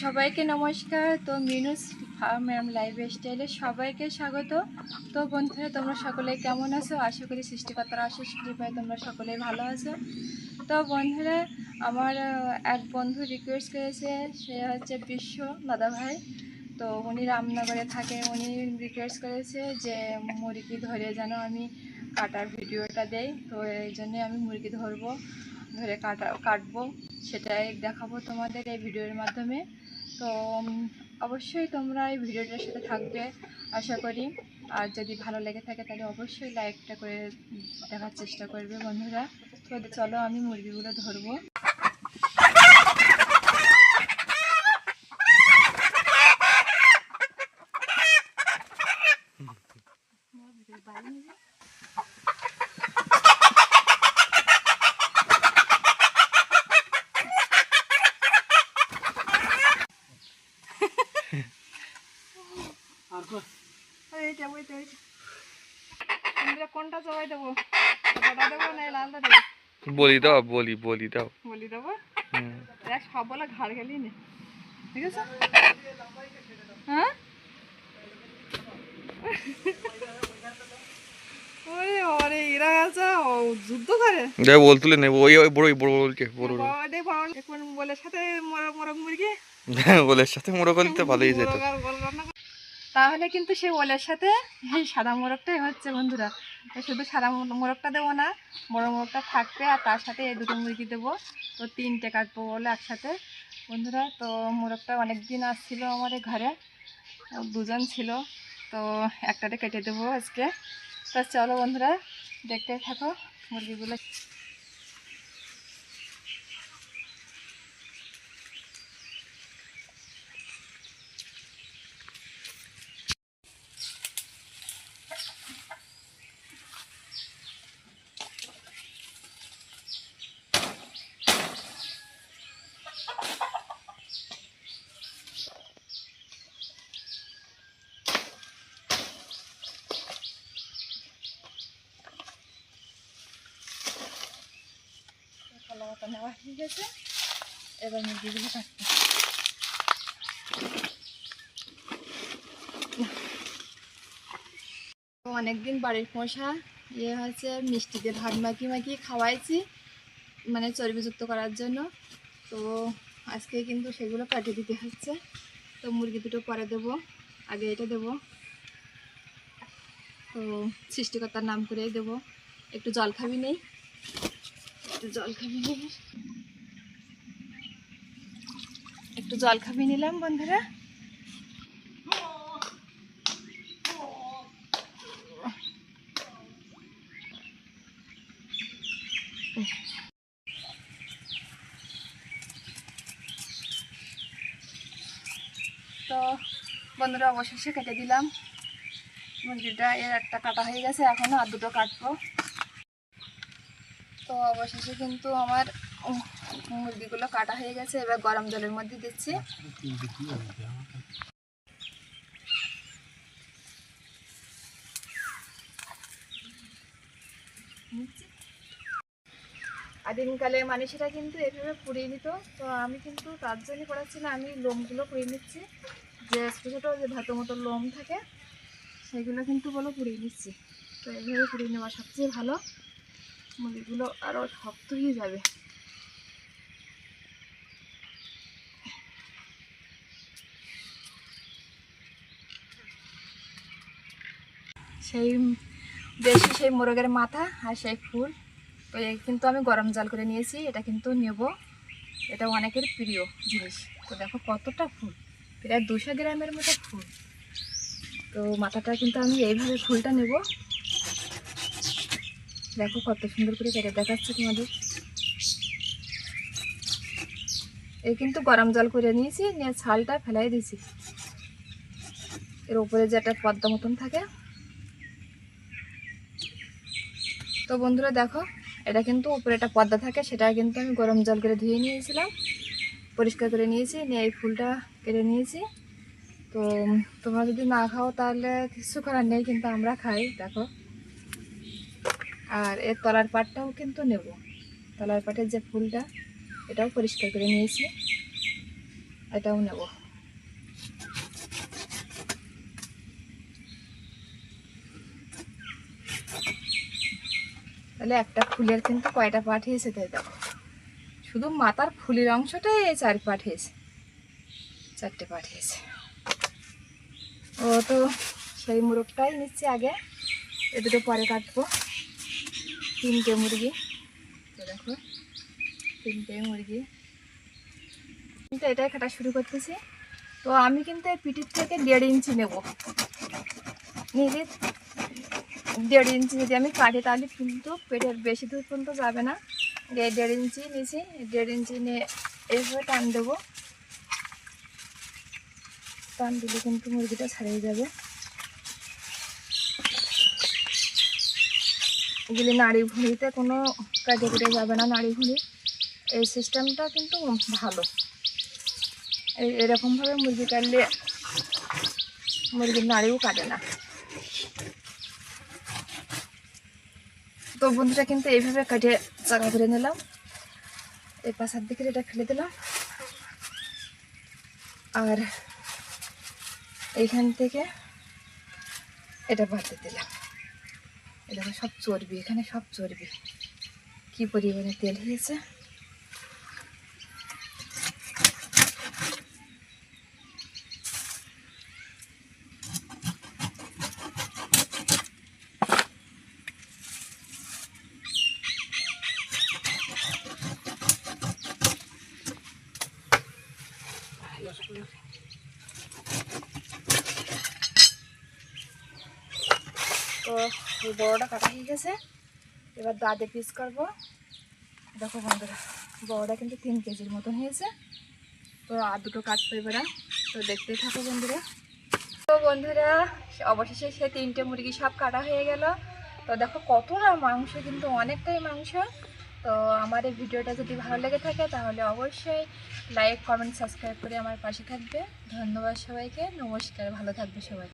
সবাইকে নমস্কার। তো মিনুস অ্যান্ড লাইফ স্টাইলে সবাইকে স্বাগত। তো বন্ধুরা, তোমরা সকলে কেমন আছো? আশা করি সৃষ্টিকর্তার আশিস কৃপায় তোমরা সকলেই ভালো আছো। তো বন্ধুরা, আমার এক বন্ধু রিকোয়েস্ট করেছে, সে হচ্ছে বিশ্ব দাদা ভাই। তো উনি রামনগরে থাকে। উনি রিকোয়েস্ট করেছে যে মুরগি ধরে যেন আমি কাটার ভিডিওটা দেই। তো এই জন্যে আমি মুরগি ধরবো, ধরে কাটা, কাটবো, সেটাই দেখাবো তোমাদের এই ভিডিওর মাধ্যমে। তো অবশ্যই তোমরা এই ভিডিওটার সাথে থাকবে, আশা করি। আর যদি ভালো লেগে থাকে, তাহলে অবশ্যই লাইকটা করে দেখার চেষ্টা করবে বন্ধুরা। তো চলো, আমি মুরগিগুলো ধরবো। ওইটা আমরা কোনটা দেবো? দেবো না এই লালটা দেবো? বলি দাও বলি বলি দাও। বলি দেবো? সব বলে ঘাড় গেলি নে। ঠিক আছে? হ্যাঁ? ওরে ওরে এরা যুদ্ধ করে। বল তুলে ওই ওই বড় বড় বলছে বড় বড়। বাবা রে এখন বলে সাথে মরক মুরগি। বলের সাথে মোড়ো করতে ভালোই যেত। তাহলে কিন্তু সেই ওলের সাথে এই সাদা মোরগটাই হচ্ছে, বন্ধুরা। শুধু সাদা মোরগটা দেবো না, বড় মোরগটা থাকবে আর তার সাথে এই দুটো মুরগি দেবো। তো তিনটে কাটবো বলে একসাথে। বন্ধুরা, তো মোরগটা অনেক দিন আসছিল আমাদের ঘরে। দুজন ছিল। তো একটাতে কেটে দেবো আজকে। তো চলো বন্ধুরা, দেখতে থাকো মুরগিগুলো ভালো মতো নেওয়া হয়ে গেছে। এবার মুরগিগুলো কাটতে অনেকদিন বাড়ির পোষা ইয়ে হচ্ছে মিষ্টিতে ভাত মাখিয়ে মাখিয়ে খাওয়াইছি মানে চর্বিযুক্ত করার জন্য। তো আজকে কিন্তু সেগুলো কাটিয়ে দিতে হচ্ছে। তো মুরগি দুটো পরে দেবো, আগে এটা দেবো। তো সৃষ্টিকর্তার নাম করেই দেবো। একটু জল খাবি নেই? একটু জল খাবি একটু নিলাম বন্ধুরা। তো বন্ধুরা, অবশেষে কেটে দিলাম। মুরগিটা এর একটা কাটা হয়ে গেছে, এখনও আর দুটো কাটবো। তো অবশেষে কিন্তু আমার মুরগিগুলো কাটা হয়ে গেছে, এবার গরম জলের মধ্যে দিচ্ছি। আদিমকালে মানুষেরা কিন্তু এভাবে পুড়িয়ে নিত, তো আমি কিন্তু তার জন্যই করাচ্ছি না, আমি লোমগুলো পুড়িয়ে নিচ্ছি, যে ছোটো ছোটো যে ভাতো মতো লোম থাকে, সেগুলো কিন্তু বলো পুড়িয়ে নিচ্ছি। তো এভাবে পুড়িয়ে নেওয়া সবচেয়ে ভালো। মুরগিগুলো আরও শক্ত হয়ে যাবে। সেই দেশি সেই মোরগের মাথা আর সেই ফুল। তো এই কিন্তু আমি গরম জল করে নিয়েছি, এটা কিন্তু নেব। এটা অনেকের প্রিয় জিনিস। তো দেখো কতটা ফুল। প্রায় দুশো গ্রামের মতো ফুল। তো মাথাটা কিন্তু আমি এইভাবে ফুলটা নেব। দেখো কত সুন্দর করে কেটে দেখাচ্ছে তোমাদের। এই কিন্তু গরম জল করে নিয়েছি, নিয়ে ছালটা ফেলাই দিয়েছি। এর উপরে যে একটা পদ্মা মতন থাকে। তো বন্ধুরা দেখো, এটা কিন্তু উপরে একটা পর্দা থাকে, সেটা কিন্তু আমি গরম জল করে ধুয়ে নিয়েছিলাম। পরিষ্কার করে নিয়েছি, নিয়ে এই ফুলটা কেটে নিয়েছি। তো তোমরা যদি না খাও তাহলে কিছু করার নেই, কিন্তু আমরা খাই, দেখো। আর এর তলার পাটটাও কিন্তু নেব। তলার পাটের যে ফুলটা, এটাও পরিষ্কার করে নিয়েছি। এটাও নেব। তাহলে একটা ফুলের কিন্তু কয়টা পাঠিয়েছে তাই দেখো। শুধু মাথার ফুলের অংশটাই এই চার পাঠিয়েছে চারটে পাঠিয়েছে ও তো সেই মুরগটাই নিচ্ছে আগে। এ দুটো পরে কাটবো। তিনটে মুরগি। তো দেখো, তিনটে মুরগি। কিন্তু এটাই কাটা শুরু করতেছি। তো আমি কিন্তু পিঠির থেকে দেড় ইঞ্চি নেব। নিলে দেড় ইঞ্চি যদি আমি কাটি, তাহলে কিন্তু পেটের বেশি দূর পর্যন্ত যাবে না। দেড় ইঞ্চি নিয়েছি, দেড় ইঞ্চি নিয়ে এইভাবে টান দেবো। টান দিলে কিন্তু মুরগিটা ছাড়িয়ে যাবে। এগুলি নাড়ি ভুঁড়িতে কোনো কাজে কেটে যাবে না। নাড়ি ভুঁড়ি এই সিস্টেমটা কিন্তু ভালো। এই এরকমভাবে মুরগি কাটলে মুরগির নাড়িও কাটে না। তো বন্ধুরা কিন্তু এইভাবে কাটিয়ে চাকা করে নিলাম। এই পাশার দিকে এটা ফেলে দিলাম। আর এইখান থেকে এটা বাড়তে দিলাম। এটা সব চর্বি এখানে সব চর্বি। কি পরিমাণে তেল হয়েছে তো এই বড়টা কাটা হয়ে গেছে। এবার দাঁতে পিস করব। দেখো বন্ধুরা, বড়টা কিন্তু তিন কেজির মতন হয়েছে। তো আর দুটো কাটবো এবার। তো দেখতেই থাকো বন্ধুরা। তো বন্ধুরা, অবশেষে সে তিনটে মুরগি সব কাটা হয়ে গেল। তো দেখো কতটা মাংস, কিন্তু অনেকটাই মাংস। তো আমার এই ভিডিওটা যদি ভালো লেগে থাকে, তাহলে অবশ্যই লাইক কমেন্ট সাবস্ক্রাইব করে আমার পাশে থাকবে। ধন্যবাদ সবাইকে। নমস্কার, ভালো থাকবে সবাই।